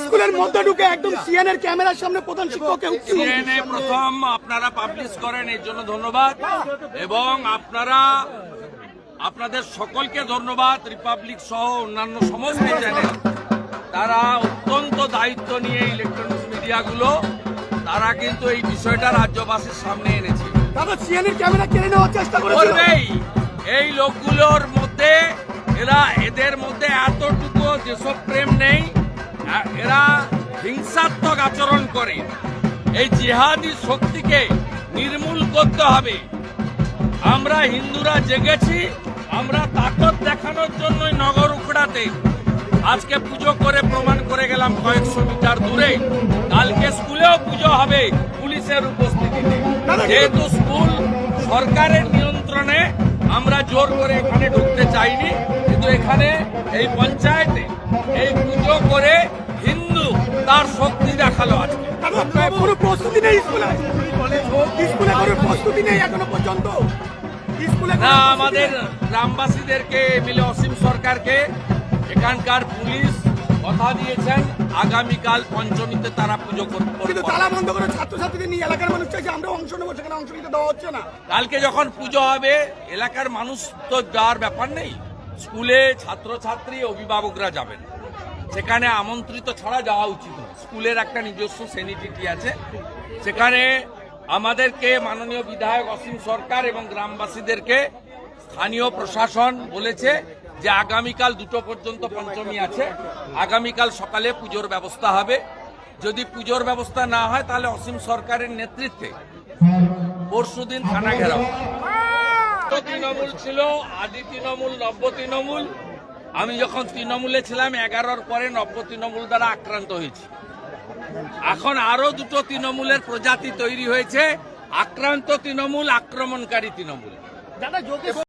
স্কুলের মধ্যে ঢুকে একদম সিএনএর ক্যামেরার সামনে প্রধান শিক্ষককে সিএনএ প্রথম আপনারা পাবলিশ করেন এর জন্য ধন্যবাদ। এবং আপনারা আপনাদের সকলকে ধন্যবাদ রিপাবলিক সহ অন্যান্য সমস্ত চ্যানেল তারা অত্যন্ত দায়িত্ব নিয়ে ইলেকট্রনিক্স মিডিয়াগুলো তারা কিন্তু এই বিষয়টা রাজ্যবাসীর সামনে এনেছে দাদা সিএনএর ক্যামেরা কেড়ে নেওয়ার চেষ্টা করবেই। এই লোকগুলোর মধ্যে এরা দেশপ্রেম নেই এরা হিংসাত্মক আচরণ করে। এই জিহাদি শক্তিকে নির্মূল করতে হবে। আমরা হিন্দুরা জেগেছি, আমরা তাকত দেখানোর জন্যই নগর উখড়াতে আজকে পুজো করে প্রমাণ করে গেলাম কয়েকশো মিটার দূরে। কালকে স্কুলেও পুজো হবে পুলিশের উপস্থিতিতে। যেহেতু স্কুল সরকারের নিয়ন্ত্রণে, আমরা জোর করে এখানে ঢুকতে চাইনি, কিন্তু এখানে এই পঞ্চায়েতে এই পুজো করে হিন্দু তার শক্তি দেখাল আজকে। কোনো প্রস্তুতি নেই স্কুলে? স্কুলে কোনো প্রস্তুতি নেই এখনও পর্যন্ত? স্কুলে না আমাদের গ্রামবাসীদেরকে মিলে অসীম সরকারকে এখানকার পুলিশ কথা দিয়েছেন আগামীকাল পঞ্চমীতে তারা পুজো কর- কিন্তু করবে তালা বন্ধ করে ছাত্রছাত্রীদের নিয়ে এলাকার মানুষ চাইছে আমরা অংশ নেব সেখানে অংশ নিতে দেওয়া হচ্ছে না। কালকে যখন পুজো হবে এলাকার মানুষ তো যাওয়ার ব্যাপার নেই। স্কুলে ছাত্রছাত্রী, অভিভাবকরা যাবেন। সেখানে আমন্ত্রিত ছাড়া যাওয়া উচিত। স্কুলের একটা নিজস্ব সেনিটিটি আছে। সেখানে আমাদেরকে মাননীয় বিধায়ক অসীম সরকার এবং গ্রামবাসীদেরকে স্থানীয় প্রশাসন বলেছে যে আগামীকাল দুটো পর্যন্ত পঞ্চমী আছে। আগামীকাল সকালে পুজোর ব্যবস্থা হবে। যদি পুজোর ব্যবস্থা না হয়, তাহলে অসীম সরকারের নেতৃত্বে পরশুদিন থানা ঘেরাও। তৃণমূল ছিল, আদি তৃণমূল, নব্য তৃণমূল। আমি যখন তৃণমূলে ছিলাম, এগারোর পরে নব্য তৃণমূল দ্বারা আক্রান্ত হয়েছি। এখন আরও দুটো তৃণমূলের প্রজাতি তৈরি হয়েছে, আক্রান্ত তৃণমূল, আক্রমণকারী তৃণমূল।